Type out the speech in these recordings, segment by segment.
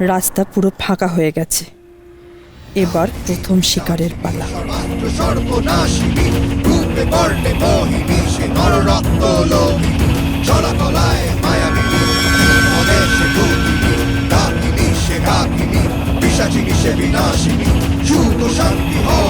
রাস্তা পুরো ফাঁকা হয়ে গেছে। এবার প্রথম শিকারের পালা। বিনাশিনী শান্তি রূপে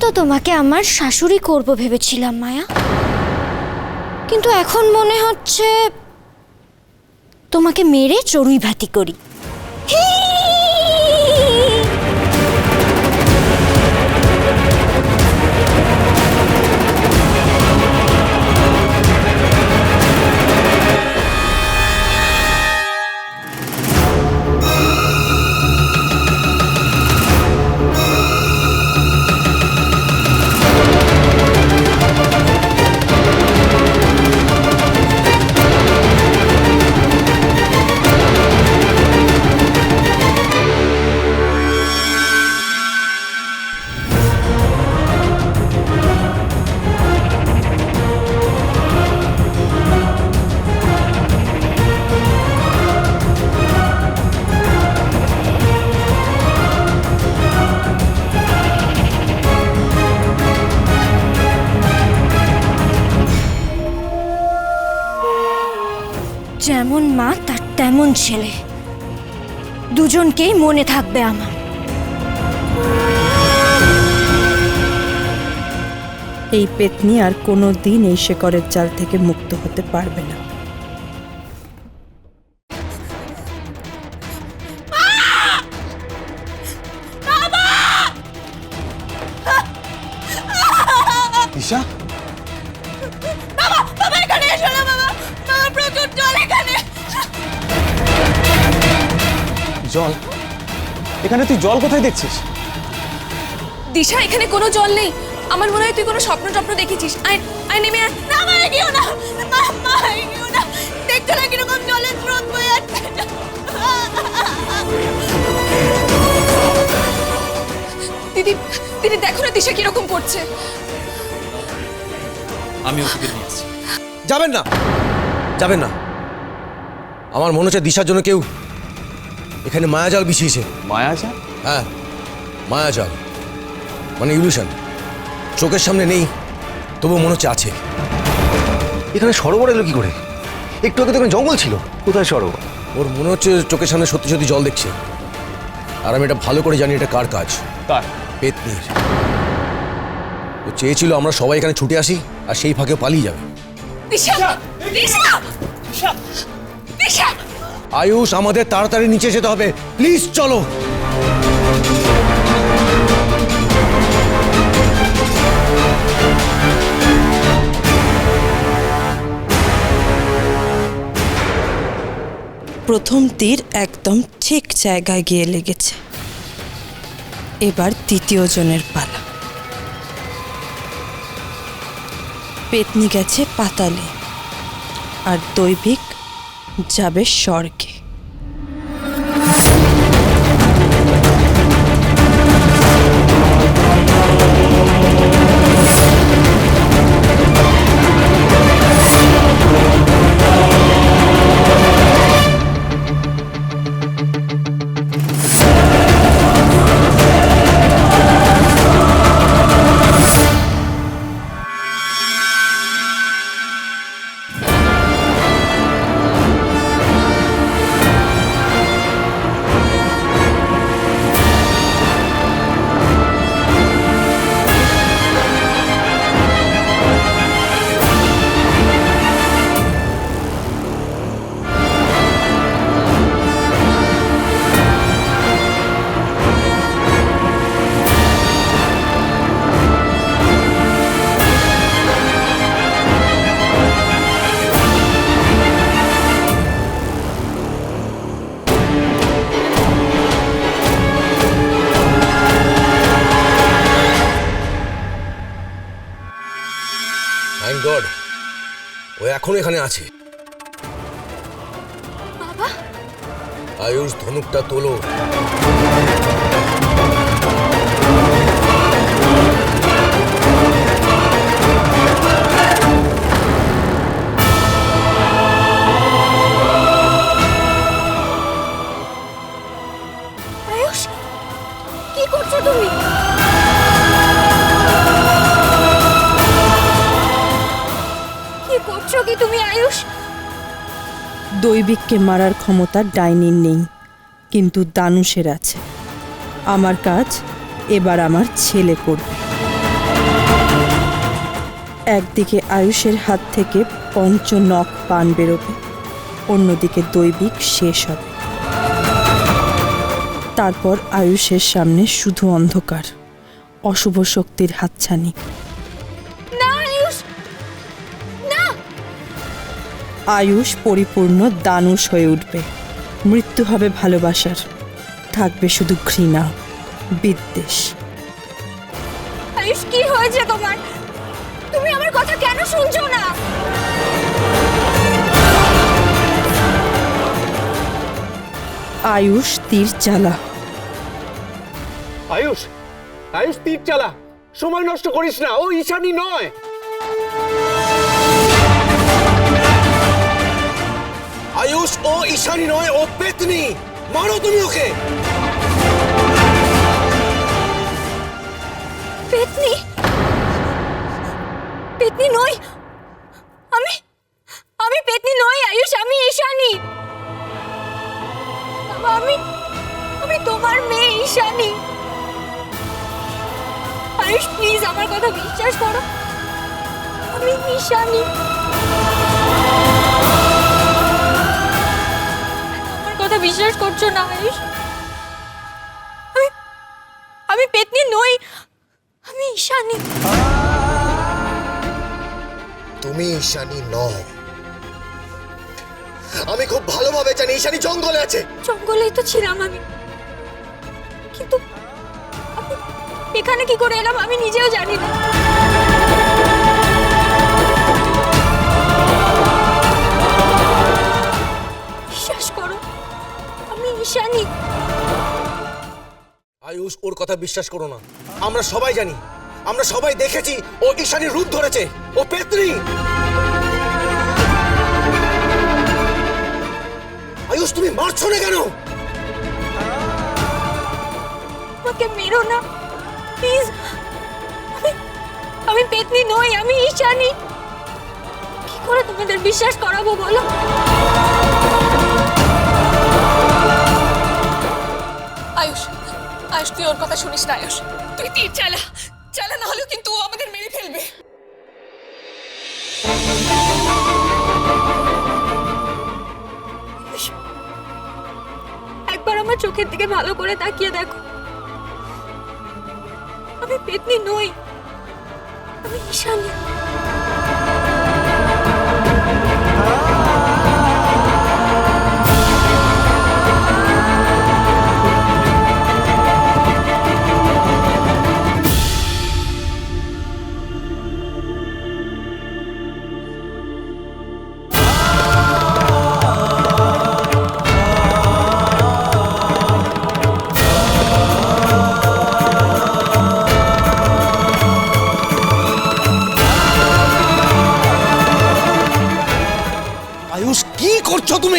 তো তোমাকে আমার শাশুড়ি করব ভেবেছিলাম, মায়া। কিন্তু এখন মনে হচ্ছে তোমাকে মেরে চড়ুই ভাতি করি। যেমন মা, তার তেমন ছেলে। দুজনকেই মনে থাকবে আমার। এই পেতনি আর কোনো দিন এই শেকরের চাল থেকে মুক্ত হতে পারবে না। এখানে তুই জল কোথায় দেখছিস? দিশা এখানে কোনো জল নেই। আমার মনে হয় তুই কোনো স্বপ্ন টপ্ন দেখেছিস। আয় আয় নেমে আয়। না মারে না। মারে না। দেখছ না কীরকম জলের স্রোত বয়ে যাচ্ছে। দিদি দিদি দেখো না দিশা কীরকম করছে। আমি ওষুধ নিয়ে আসছি। যাবেন না। যাবেন না। আমার মনে হচ্ছে দিশার জন্য কেউ এখানে মায়াজাল বিছিয়েছে। মায়াজা হ্যাঁ মায়াজাল। মানে ইলিউশন চোখের সামনে নেই তবু মনে হচ্ছে আছে। এখানে সরোবর এলো কি করে? একটু আগে তো এখানে জঙ্গল ছিল। কোথায় সরোবর? ওর মনে হচ্ছে চোখের সামনে সত্যি সত্যি জল দেখছে। আর আমি এটা ভালো করে জানি এটা কার কাজ। তার পেতনির। ও চেয়েছিল আমরা সবাই এখানে ছুটে আসি আর সেই ফাঁকে পালিয়ে যাবে। দিশা দিশা দিশা আয়ুষ আমাদের তাড়াতাড়ি নিচে যেতে হবে। প্লিজ চলো। প্রথম তীর একদম ঠিক জায়গায় গিয়ে লেগেছে। এবার দ্বিতীয় জনের পালা। পেতনি গেছে পাতালে। আর দৈবিক যাবে স্বর্গে থ্যাংক গড ও এখনও এখানে আছে। আয়ুষ ধনুকটা তোলো। দৈবিককে মারার ক্ষমতা ডাইনির নেই, কিন্তু দানুষের আছে। আমার কাজ এবার আমার ছেলে করবে। একদিকে আয়ুষের হাত থেকে পঞ্চনখ পান বেরোবে, অন্যদিকে দৈবিক শেষ হবে। তারপর আয়ুষের সামনে শুধু অন্ধকার, অশুভ শক্তির হাতছানি। আয়ুষ পরিপূর্ণ দানুষ হয়ে উঠবে। মৃত্যু হবে ভালোবাসার। থাকবে শুধু ঘৃণা বিদ্বেষ। আয়ুষ কি হয়েছে তোমার? তুমি আমার কথা কেন শুনছো না? আয়ুষ তীর চালা। আয়ুষ আয়ুষ তীর চালা। সময় নষ্ট করিস না ও ঈশানী নয়। আয়ুষ ও ঈশানী নয়, ও পেতনি। মারো তুমি ওকে। পেতনি? পেতনি নই। আমি আমি পেতনি নই, আয়ুষ, আমি ঈশানী। আমি আমি তোমার মেয়ে ঈশানী। আয়ুষ প্লিজ আমার কথা বিশ্বাস করো। আমি ঈশানী। কথা বিশ্বাস করছ না আয়ুষ আমি আমি পেতনি নই আমি ঈশানী। তুমি ঈশানী নও। আমি খুব ভালোভাবে জানি ঈশানী জঙ্গলে আছে। জঙ্গলেই তো ছিলাম আমি। কিন্তু এখানে কি করে এলাম আমি নিজেও জানি না। ঈশানী আয়ুষ ওর কথা বিশ্বাস করো না। আমরা সবাই জানি আমরা সবাই দেখেছি ও ঈশানীর রূপ ধরেছে। ও পেতনি। আয়ুষ তুমি মারছো না কেন? আমাকে মেরো না। প্লিজ আমি আমি পেতনি নই আমি ঈশানী। কি করে তোমাদের বিশ্বাস করাবো বলো? আয়ুষ আয়ুষ, তুই ওর কথা শুনিস না, আয়ুষ। তুই তীর চালা চালা না হলেও কিন্তু ও আমাদের মেরে ফেলবে। একবার আমার চোখের দিকে ভালো করে তাকিয়ে দেখো। আমি পেতনি নই, আমি ঈশানী।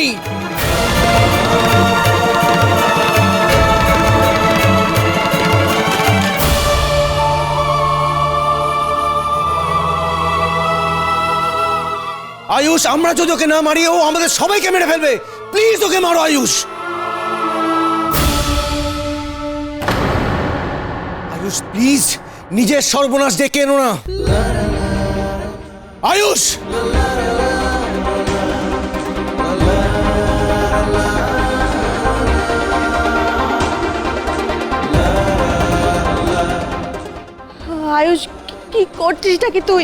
তুমি আয়ুষ, আমরা যদি ওকে না মারি, ও আমাদের সবাইকে মেরে ফেলবে। প্লিজ ওকে মারো, আয়ুষ। আয়ুষ প্লিজ নিজের সর্বনাশ ডেকে এনো না। আয়ুষ! কি করছিসটা কি তুই